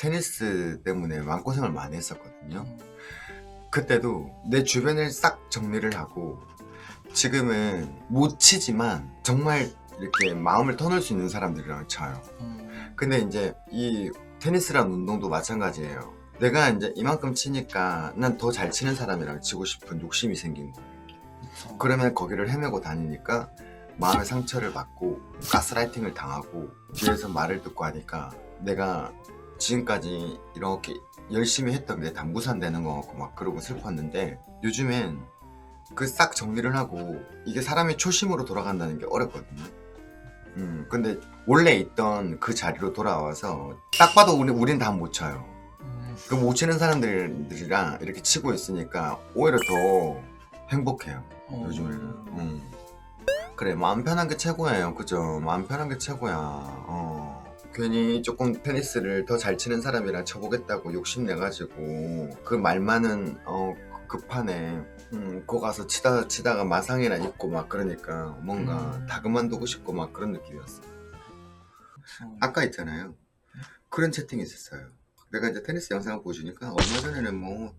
테니스 때문에 마음고생을 많이 했었거든요. 그때도 내 주변을 싹 정리를 하고 지금은 못 치지만 정말 이렇게 마음을 터놓을 수 있는 사람들이랑 쳐요. 음, 근데 이제 이 테니스란 운동도 마찬가지예요. 내가 이제 이만큼 치니까 난 더 잘 치는 사람이랑 치고 싶은 욕심이 생긴 거예요. 그러면 거기를 헤매고 다니니까 마음의 상처를 받고 가스라이팅을 당하고 뒤에서 말을 듣고 하니까 내가 지금까지 이렇게 열심히 했던 게 다 무산되는 것 같고 막 그러고 슬펐는데 요즘엔 그 싹 정리를 하고 이게 사람이 초심으로 돌아간다는 게 어렵거든요. 음, 근데 원래 있던 그 자리로 돌아와서 딱 봐도 우리, 우린 다 못 쳐요. 음, 그못 치는 사람들이랑 이렇게 치고 있으니까 오히려 더 행복해요. 어, 요즘에는. 음. 그래 마음 편한 게 최고예요. 그죠? 마음 편한 게 최고야. 어. 괜히 조금 테니스를 더 잘 치는 사람이랑 쳐보겠다고 욕심내가지고 그 말만은 어 급하네. 음, 거 가서 치다 치다가 마상이나 있고 막 그러니까 뭔가 음. 다 그만두고 싶고 막 그런 느낌이었어. 그쵸. 아까 있잖아요. 그런 채팅이 있었어요. 내가 이제 테니스 영상을 보여주니까 얼마 전에는 뭐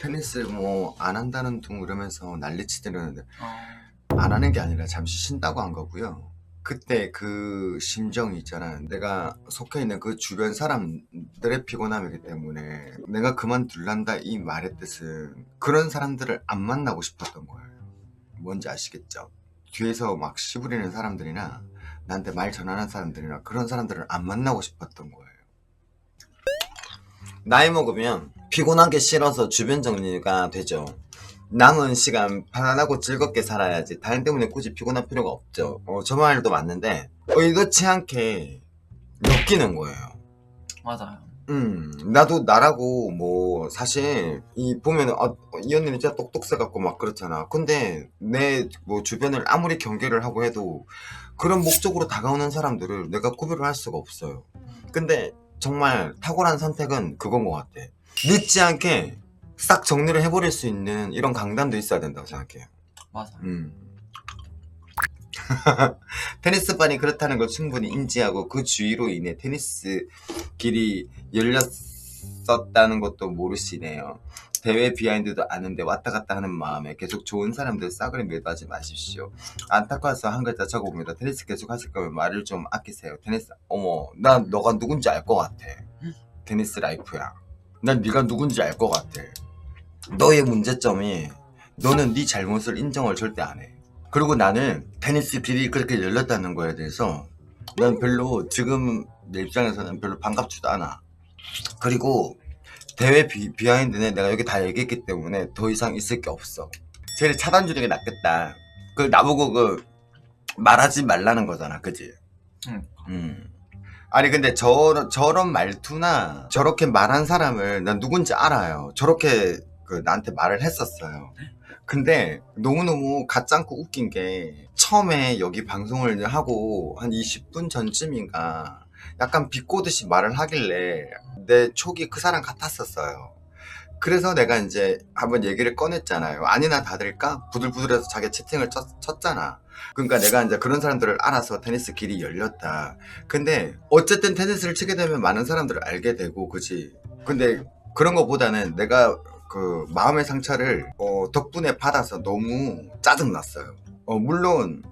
테니스 뭐 안 한다는 둥 이러면서 난리치더라는데 어, 안 하는 게 아니라 잠시 쉰다고 한 거고요. 그때 그 심정이 있잖아. 내가 속해 있는 그 주변 사람들의 피곤함이기 때문에 내가 그만둘란다 이 말의 뜻은 그런 사람들을 안 만나고 싶었던 거예요. 뭔지 아시겠죠? 뒤에서 막 시부리는 사람들이나 나한테 말 전하는 사람들이나 그런 사람들을 안 만나고 싶었던 거예요. 나이 먹으면 피곤한 게 싫어서 주변 정리가 되죠. 남은 시간 편안하고 즐겁게 살아야지. 다른 때문에 굳이 피곤할 필요가 없죠. 어, 저 말도 맞는데 의도치 않게 엮이는 거예요. 맞아요. 음, 나도 나라고 뭐 사실 이 보면 은 아, 이 언니는 진짜 똑똑해 갖고 막 그렇잖아. 근데 내 뭐 주변을 아무리 경계를 하고 해도 그런 목적으로 다가오는 사람들을 내가 구별을 할 수가 없어요. 근데 정말 탁월한 선택은 그건 것 같아. 늦지 않게 싹 정리를 해버릴 수 있는 이런 강단도 있어야 된다고 생각해요. 맞아요. 음. 테니스반이 그렇다는 걸 충분히 인지하고 그 주의로 인해 테니스 길이 열렸었다는 것도 모르시네요. 대회 비하인드도 아는데 왔다 갔다 하는 마음에 계속 좋은 사람들 싸그리 매도하지 마십시오. 안타까워서 한 글자 적어봅니다. 테니스 계속 하실 거면 말을 좀 아끼세요. 테니스 어머 난 너가 누군지 알 것 같아. 테니스 라이프야. 난 네가 누군지 알 것 같아. 너의 문제점이 너는 네 잘못을 인정을 절대 안 해. 그리고 나는 테니스 길이 그렇게 열렸다는 거에 대해서 난 별로 지금 내 입장에서는 별로 반갑지도 않아. 그리고 대회 비, 비하인드는 내가 여기 다 얘기했기 때문에 더 이상 있을 게 없어. 제일 차단 주는 게 낫겠다. 그 나보고 그 말하지 말라는 거잖아, 그지? 응. 음. 아니 근데 저 저런 말투나 저렇게 말한 사람을 난 누군지 알아요. 저렇게 그 나한테 말을 했었어요. 근데 너무너무 가짱고 웃긴 게 처음에 여기 방송을 하고 한 20분 전쯤인가 약간 비꼬듯이 말을 하길래 내 촉이 그 사람 같았었어요. 그래서 내가 이제 한번 얘기를 꺼냈잖아요. 아니나 다를까? 부들부들해서 자기 채팅을 쳤, 쳤잖아. 그러니까 내가 이제 그런 사람들을 알아서 테니스 길이 열렸다. 근데 어쨌든 테니스를 치게 되면 많은 사람들을 알게 되고, 그지? 근데 그런 것보다는 내가 그 마음의 상처를 어, 덕분에 받아서 너무 짜증났어요. 어, 물론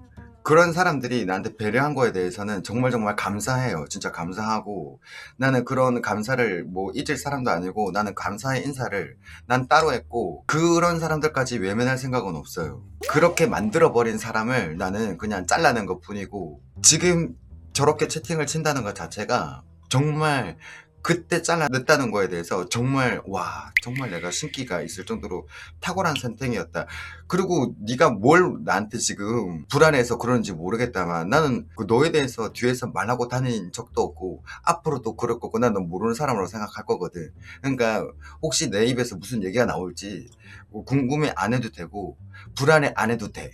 그런 사람들이 나한테 배려한 거에 대해서는 정말 정말 감사해요. 진짜 감사하고 나는 그런 감사를 뭐 잊을 사람도 아니고 나는 감사의 인사를 난 따로 했고 그런 사람들까지 외면할 생각은 없어요. 그렇게 만들어버린 사람을 나는 그냥 잘라낸 것 뿐이고 지금 저렇게 채팅을 친다는 것 자체가 정말 그때 잘라냈다는 거에 대해서 정말 와 정말 내가 신기가 있을 정도로 탁월한 선택이었다. 그리고 네가 뭘 나한테 지금 불안해서 그러는지 모르겠다만 나는 그 너에 대해서 뒤에서 말하고 다닌 적도 없고 앞으로도 그럴 거고 나는 모르는 사람으로 생각할 거거든. 그러니까 혹시 내 입에서 무슨 얘기가 나올지 뭐 궁금해 안 해도 되고 불안해 안 해도 돼.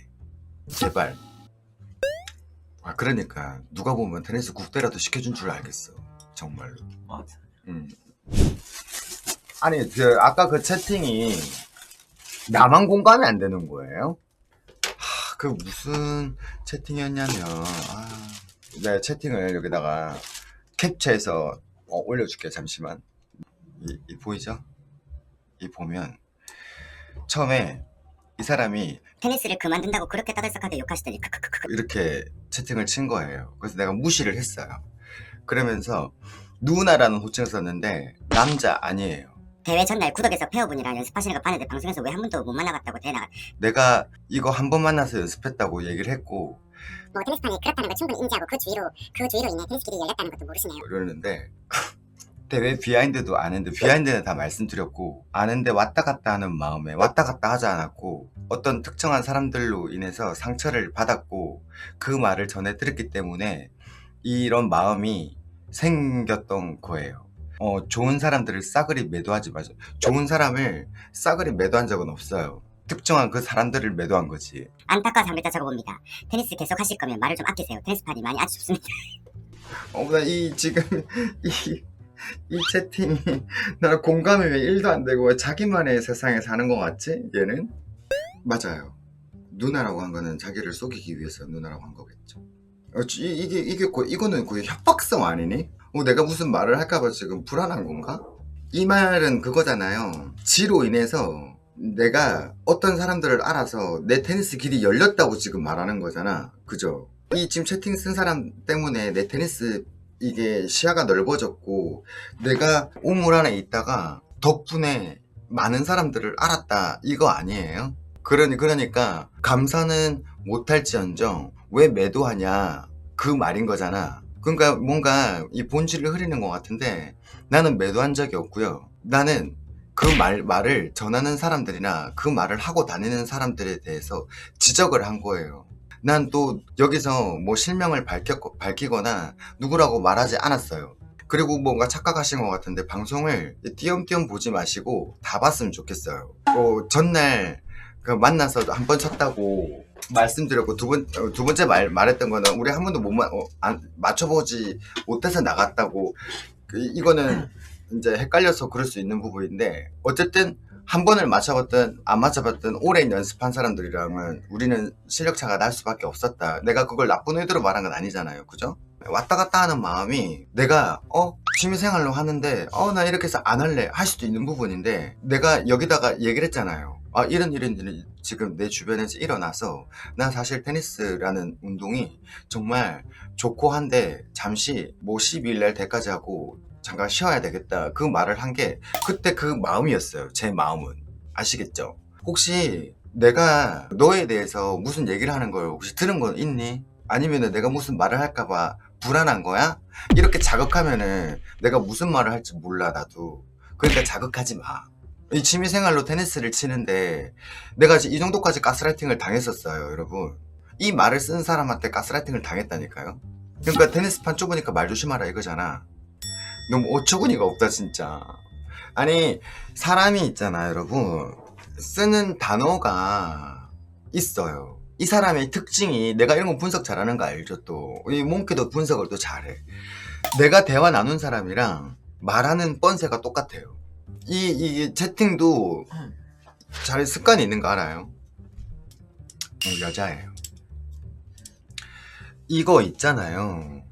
제발. 아 그러니까 누가 보면 테니스 국대라도 시켜준 줄 알겠어. 정말로. 맞아. 음. 아니, 그, 아까 그 채팅이 나만 공감이 안 되는 거예요? 하, 그 무슨 채팅이었냐면, 아, 내 채팅을 여기다가 캡처해서 어, 올려줄게, 잠시만. 이, 이 보이죠? 이 보면 처음에 이 사람이 테니스를 그만둔다고 그렇게 따들썩하게 욕하시더니 크크크크 이렇게 채팅을 친 거예요. 그래서 내가 무시를 했어요. 그러면서 누나라는 호칭을 썼는데 남자 아니에요. 대회 전날 구덕에서 페어분이랑 연습하시는 거 봤는데 방송에서 왜 한 번도 못 만나봤다고 대나가 내가 이거 한 번 만나서 연습했다고 얘기를 했고. 뭐 테니스판이 그렇다는 걸 충분히 인지하고 그 주위로 그 주위로 인해 테니스길이 열렸다는 것도 모르시네요. 이러는데 대회 비하인드도 아는데 비하인드는 다 말씀드렸고 아는데 왔다 갔다 하는 마음에 왔다 갔다 하지 않았고 어떤 특정한 사람들로 인해서 상처를 받았고 그 말을 전해 들었기 때문에 이런 마음이 생겼던 거예요. 어, 좋은 사람들을 싸그리 매도하지 마세요. 좋은 사람을 싸그리 매도한 적은 없어요. 특정한 그 사람들을 매도한 거지. 안타까운 상대자 적어봅니다 테니스 계속 하실 거면 말을 좀 아끼세요 테니스판이 많이 아쉽습니다 어, 나이 지금 이, 이 채팅이 나랑 공감이 왜 1도 안 되고 왜 자기만의 세상에 사는 것 같지? 얘는? 맞아요. 누나라고 한 거는 자기를 속이기 위해서 누나라고 한 거겠죠. 어, 이게 이게 거, 이거는 거의 협박성 아니니? 어, 내가 무슨 말을 할까봐 지금 불안한 건가? 이 말은 그거잖아요. 지로 인해서 내가 어떤 사람들을 알아서 내 테니스 길이 열렸다고 지금 말하는 거잖아. 그죠? 이 지금 채팅 쓴 사람 때문에 내 테니스 이게 시야가 넓어졌고 내가 우물 안에 있다가 덕분에 많은 사람들을 알았다 이거 아니에요? 그러니 그러니까 감사는 못할지언정 왜 매도하냐 그 말인 거잖아. 그러니까 뭔가 이 본질을 흐리는 것 같은데 나는 매도한 적이 없고요. 나는 그 말, 말을 전하는 사람들이나 그 말을 하고 다니는 사람들에 대해서 지적을 한 거예요. 난 또 여기서 뭐 실명을 밝혔, 밝히거나 누구라고 말하지 않았어요. 그리고 뭔가 착각하신 것 같은데 방송을 띄엄띄엄 보지 마시고 다 봤으면 좋겠어요. 어, 전날 그 만나서 한 번 쳤다고 말씀드렸고 두, 번, 어, 두 번째 말, 말했던 거는 우리 한 번도 못 마, 어, 안- 맞춰보지 못해서 나갔다고 그, 이거는 이제 헷갈려서 그럴 수 있는 부분인데 어쨌든 한 번을 맞춰봤든 안 맞춰봤든 오래 연습한 사람들이랑은 우리는 실력 차가 날 수밖에 없었다. 내가 그걸 나쁜 의도로 말한 건 아니잖아요. 그죠? 왔다 갔다 하는 마음이 내가 어 취미생활로 하는데 어 나 이렇게 해서 안 할래 할 수도 있는 부분인데 내가 여기다가 얘기를 했잖아요. 아 이런 일이 지금 내 주변에서 일어나서 난 사실 테니스라는 운동이 정말 좋고 한데 잠시 뭐 12일 날 대까지 하고 잠깐 쉬어야 되겠다. 그 말을 한 게 그때 그 마음이었어요. 제 마음은. 아시겠죠? 혹시 내가 너에 대해서 무슨 얘기를 하는 걸 혹시 들은 건 있니? 아니면은 내가 무슨 말을 할까봐 불안한 거야? 이렇게 자극하면은 내가 무슨 말을 할지 몰라 나도. 그러니까 자극하지 마 이 취미생활로 테니스를 치는데 내가 이 정도까지 가스라이팅을 당했었어요 여러분. 이 말을 쓴 사람한테 가스라이팅을 당했다니까요. 그러니까 테니스판 좁으니까 말 조심하라 이거잖아. 너무 어처구니가 없다 진짜. 아니 사람이 있잖아 여러분. 쓰는 단어가 있어요 이 사람의 특징이 내가 이런 거 분석 잘하는 거 알죠 또 이 몽키도 분석을 또 잘해. 내가 대화 나눈 사람이랑 말하는 뻔세가 똑같아요. 이, 이 채팅도 잘 습관이 있는 거 알아요? 어, 여자예요. 이거 있잖아요.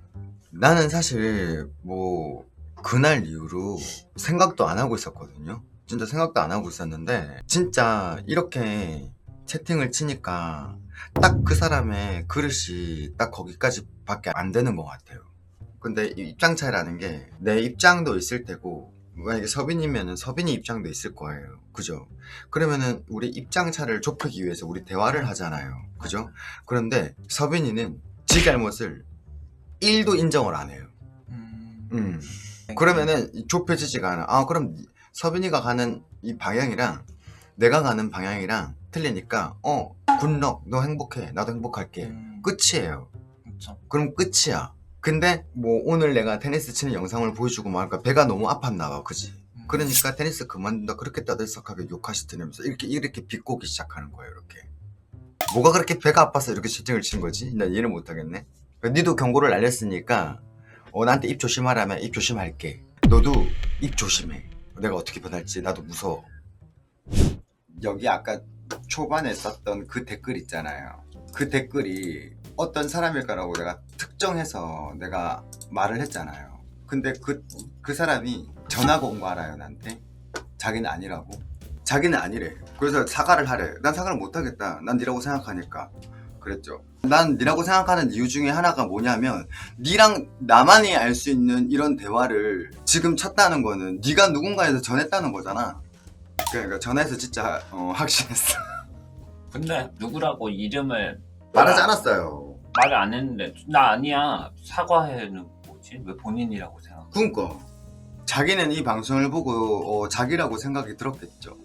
나는 사실 뭐 그날 이후로 생각도 안 하고 있었거든요. 진짜 생각도 안 하고 있었는데 진짜 이렇게 채팅을 치니까 딱 그 사람의 그릇이 딱 거기까지 밖에 안 되는 것 같아요. 근데 이 입장 차이라는 게 내 입장도 있을 테고 만약에 서빈이면은 서빈이 입장도 있을 거예요. 그죠? 그러면은 우리 입장 차를 좁히기 위해서 우리 대화를 하잖아요. 그죠? 그런데 서빈이는 지 잘못을 1도 인정을 안 해요. 음. 음. 그러면은 좁혀지지가 않아. 아, 그럼 서빈이가 가는 이 방향이랑 내가 가는 방향이랑 틀리니까, 어, 굿럭, 너 행복해. 나도 행복할게. 음. 끝이에요. 그쵸. 그럼 끝이야. 근데 뭐 오늘 내가 테니스 치는 영상을 보여주고 말까 배가 너무 아팠나 봐. 그지? 음. 그러니까 테니스 그만둔다 그렇게 떠들썩하게 욕하시더면서 이렇게 이렇게 비꼬기 시작하는 거예요. 이렇게. 뭐가 그렇게 배가 아파서 이렇게 채팅을 친 거지? 나 이해를 못 하겠네. 니도 경고를 날렸으니까 어 나한테 입 조심하라면 입 조심할게. 너도 입 조심해. 내가 어떻게 변할지 나도 무서워. 여기 아까 초반에 썼던 그 댓글 있잖아요. 그 댓글이 어떤 사람일까라고 내가 특정해서 내가 말을 했잖아요. 근데 그, 그 사람이 전화가 온 거 알아요 나한테. 자기는 아니라고. 자기는 아니래. 그래서 사과를 하래. 난 사과를 못하겠다. 난 니라고 생각하니까. 그랬죠. 난 니라고 생각하는 이유 중에 하나가 뭐냐면 니랑 나만이 알 수 있는 이런 대화를 지금 쳤다는 거는 니가 누군가에서 전했다는 거잖아. 그러니까 전화해서 진짜 어, 확신했어 근데 누구라고 이름을 말하지 않았어요. 말을 안 했는데 나 아니야. 사과해는 뭐지? 왜 본인이라고 생각? 그니까. 자기는 이 방송을 보고 어, 자기라고 생각이 들었겠죠.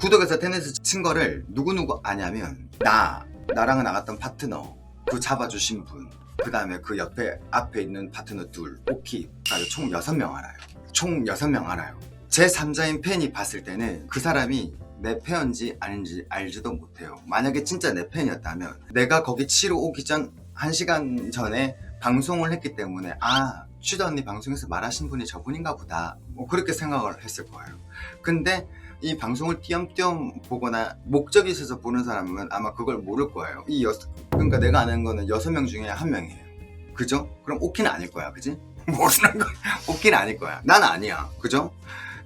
구독에서 테니스 친 거를 누구누구 아냐면 나 나랑 나갔던 파트너 그 잡아주신 분 그 다음에 그 옆에 앞에 있는 파트너 둘 오키까지 총 6명 알아요. 총 6명 알아요. 제 3자인 팬이 봤을 때는 그 사람이 내 팬인지 아닌지 알지도 못해요. 만약에 진짜 내 팬이었다면 내가 거기 치러 오기 전 1시간 전에 방송을 했기 때문에 아 슈다 언니 방송에서 말하신 분이 저분인가 보다. 뭐 그렇게 생각을 했을 거예요. 근데 이 방송을 띄엄띄엄 보거나 목적이 있어서 보는 사람은 아마 그걸 모를 거예요. 이 여, 그러니까 내가 아는 거는 여섯 명 중에 한 명이에요. 그죠? 그럼 오키는 아닐 거야 그지? 모르는 거야 오키는 아닐 거야. 난 아니야. 그죠?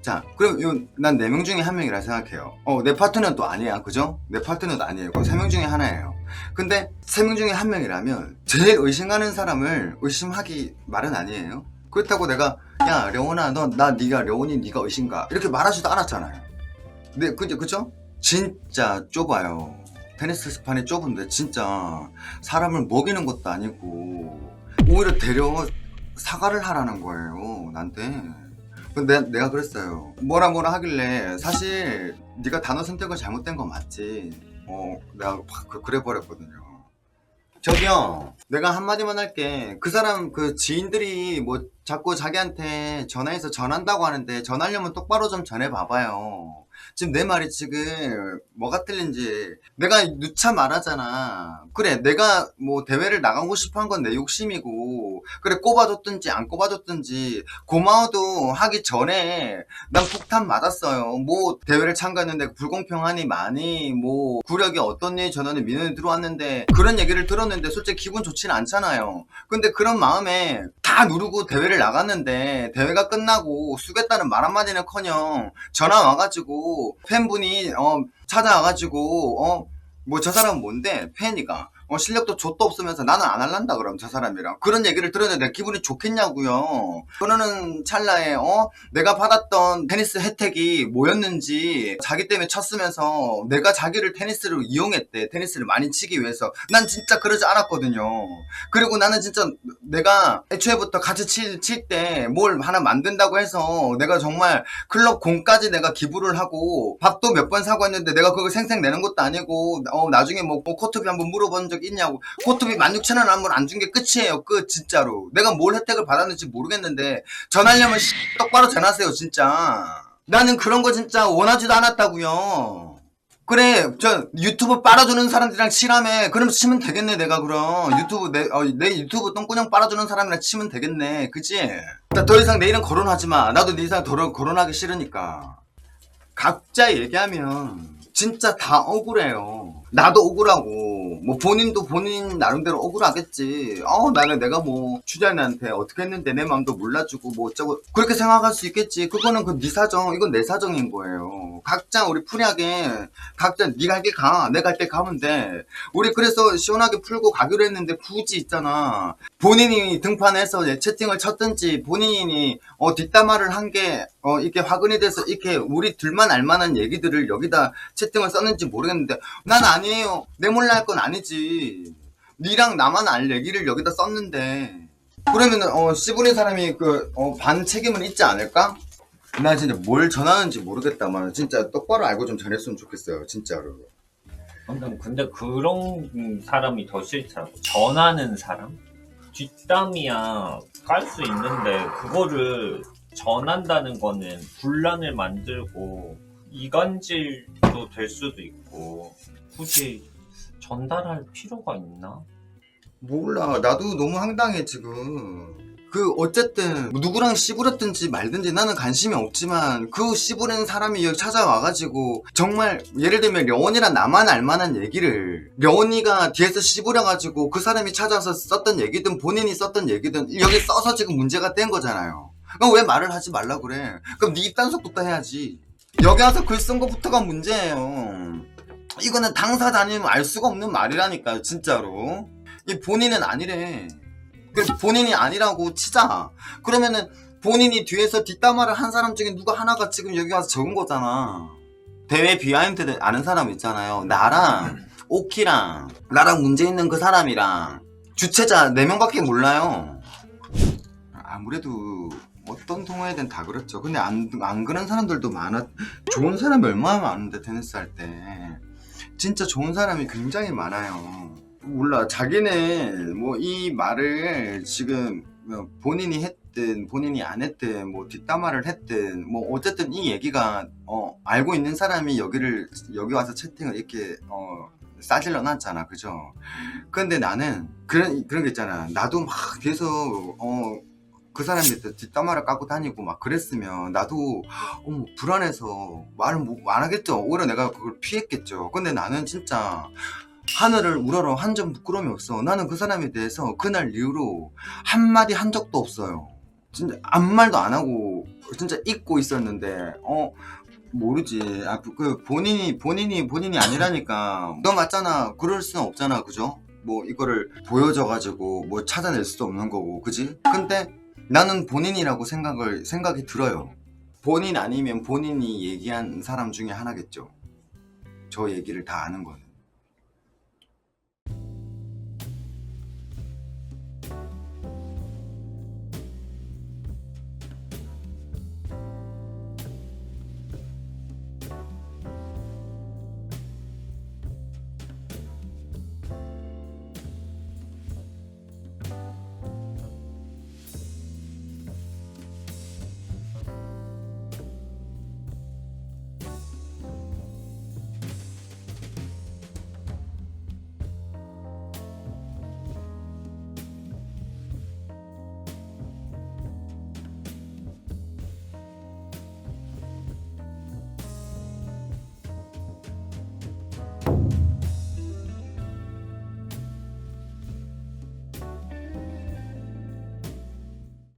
자 그럼 난 네 명 중에 한 명이라 생각해요 어 내 파트너는 또 아니야 그죠? 내 파트너도 아니에요 세 명 중에 하나예요 근데 세 명 중에 한 명이라면 제일 의심가는 사람을 의심하기 말은 아니에요. 그렇다고 내가 야 려원아 너 나 네가 려원이 네가 의심가 이렇게 말하지도 않았잖아요. 네 그죠 그죠? 진짜 좁아요. 테니스 스판이 좁은데 진짜 사람을 먹이는 것도 아니고 오히려 데려 사과를 하라는 거예요 나한테. 근데 내가 그랬어요. 뭐라 뭐라 하길래 사실 네가 단어 선택을 잘못된 건 맞지. 어, 내가 확 그- 그래 버렸거든요. 저기요, 내가 한마디만 할게. 그 사람, 그 지인들이 뭐 자꾸 자기한테 전화해서 전한다고 하는데 전하려면 똑바로 좀 전해봐봐요. 지금 내 말이 지금 뭐가 틀린지 내가 누차 말하잖아. 그래, 내가 뭐 대회를 나가고 싶어 한 건 내 욕심이고, 그래, 꼽아줬든지 안 꼽아줬든지, 고마워도 하기 전에 난 폭탄 맞았어요. 뭐 대회를 참가했는데 불공평하니 많이 뭐 구력이 어떻니 전원이 민원이 들어왔는데 그런 얘기를 들었는데 솔직히 기분 좋지는 않잖아요. 근데 그런 마음에 다 누르고 대회를 나갔는데 대회가 끝나고 쓰겠다는 말 한마디는 커녕 전화 와가지고 팬분이 어 찾아와가지고 어 뭐 저 사람은 뭔데? 팬이가 어, 실력도 좆도 없으면서 나는 안 할란다 그럼 저 사람이랑. 그런 얘기를 들었는데 내 기분이 좋겠냐고요. 그러는 찰나에 어? 내가 받았던 테니스 혜택이 뭐였는지 자기 때문에 쳤으면서 내가 자기를 테니스를 이용했대. 테니스를 많이 치기 위해서. 난 진짜 그러지 않았거든요. 그리고 나는 진짜 내가 애초에부터 같이 칠 때 뭘 하나 만든다고 해서 내가 정말 클럽 공까지 내가 기부를 하고 밥도 몇 번 사고 했는데 내가 그걸 생생 내는 것도 아니고 어 나중에 뭐, 뭐 코트비 한번 물어본 적 있냐고. 코트비 16,000원 한 번 안 준 게 끝이에요. 끝 진짜로. 내가 뭘 혜택을 받았는지 모르겠는데 전하려면 씨, 똑바로 전하세요 진짜. 나는 그런 거 진짜 원하지도 않았다고요. 그래 저 유튜브 빨아주는 사람들이랑 치라며 그럼 치면 되겠네 내가 그럼. 유튜브 내, 어, 내 유튜브 똥꾸녕 빨아주는 사람이랑 치면 되겠네. 그치? 나더 이상 내일은 거론하지 마. 나도 네 이상 더 거론하기 싫으니까. 각자 얘기하면 진짜 다 억울해요. 나도 억울하고 뭐 본인도 본인 나름대로 억울하겠지. 어 나는 내가 뭐 주자한테 어떻게 했는데 내 마음도 몰라주고 뭐 어쩌고 그렇게 생각할 수 있겠지. 그거는 그 네 사정 이건 내 사정인 거예요. 각자 우리 프리하게 각자 네가 할 게 가, 내가 할게 가면 돼. 우리 그래서 시원하게 풀고 가기로 했는데 굳이 있잖아. 본인이 등판해서 채팅을 쳤든지 본인이 어, 뒷담화를 한 게 어, 이렇게 화근이 돼서 이렇게 우리 둘만 알만한 얘기들을 여기다 채팅을 썼는지 모르겠는데 난 아니에요. 내 몰라 할 건 아니지. 니랑 나만 알 얘기를 여기다 썼는데 그러면은 어 씨부린 사람이 그반 책임은 있지 않을까? 나 진짜 뭘 전하는지 모르겠다만 진짜 똑바로 알고 좀 전했으면 좋겠어요 진짜로 근데 그런 사람이 더 싫더라고 전하는 사람? 뒷담이야. 깔 수 있는데 그거를 전한다는 거는 분란을 만들고 이간질도 될 수도 있고 굳이 전달할 필요가 있나? 몰라. 나도 너무 황당해 지금 그 어쨌든 누구랑 씨부렸든지 말든지 나는 관심이 없지만 그 씨부린 사람이 여기 찾아와가지고 정말 예를 들면 려원이랑 나만 알만한 얘기를 려원이가 뒤에서 씨부려가지고 그 사람이 찾아와서 썼던 얘기든 본인이 썼던 얘기든 여기 써서 지금 문제가 된 거잖아요 그럼 왜 말을 하지 말라 그래? 그럼 네 입단속부터 해야지. 여기 와서 글 쓴 거부터가 문제예요. 이거는 당사자 아니면 알 수가 없는 말이라니까요, 진짜로. 이 본인은 아니래. 그 본인이 아니라고 치자. 그러면은 본인이 뒤에서 뒷담화를 한 사람 중에 누가 하나가 지금 여기 와서 적은 거잖아. 대회 비하인드 아는 사람 있잖아요. 나랑 오키랑 나랑 문제 있는 그 사람이랑 주최자 4명밖에 몰라요. 아무래도 어떤 동호회든 다 그렇죠. 근데 안, 안 그런 사람들도 많아. 좋은 사람이 얼마나 많은데 테니스 할 때. 진짜 좋은 사람이 굉장히 많아요. 몰라. 자기는 뭐 이 말을 지금 뭐 본인이 했든 본인이 안 했든 뭐 뒷담화를 했든 뭐 어쨌든 이 얘기가 어 알고 있는 사람이 여기를 여기 와서 채팅을 이렇게 어 싸질러 놨잖아. 그죠? 근데 나는 그런 그런 게 있잖아. 나도 막 계속 어그 사람한테 뒷담화를 까고 다니고 막 그랬으면 나도 어머 불안해서 말을 못, 안 하겠죠. 오히려 내가 그걸 피했겠죠. 근데 나는 진짜 하늘을 우러러 한 점 부끄러움이 없어. 나는 그 사람에 대해서 그날 이후로 한마디 한 적도 없어요. 진짜 아무 말도 안 하고 진짜 잊고 있었는데 어 모르지. 아, 그 본인이 본인이 본인이 아니라니까. 너 맞잖아. 그럴 수는 없잖아. 그죠? 뭐 이거를 보여줘 가지고 뭐 찾아낼 수도 없는 거고, 그지? 근데 나는 본인이라고 생각을 생각이 들어요. 본인 아니면 본인이 얘기한 사람 중에 하나겠죠. 저 얘기를 다 아는 거는.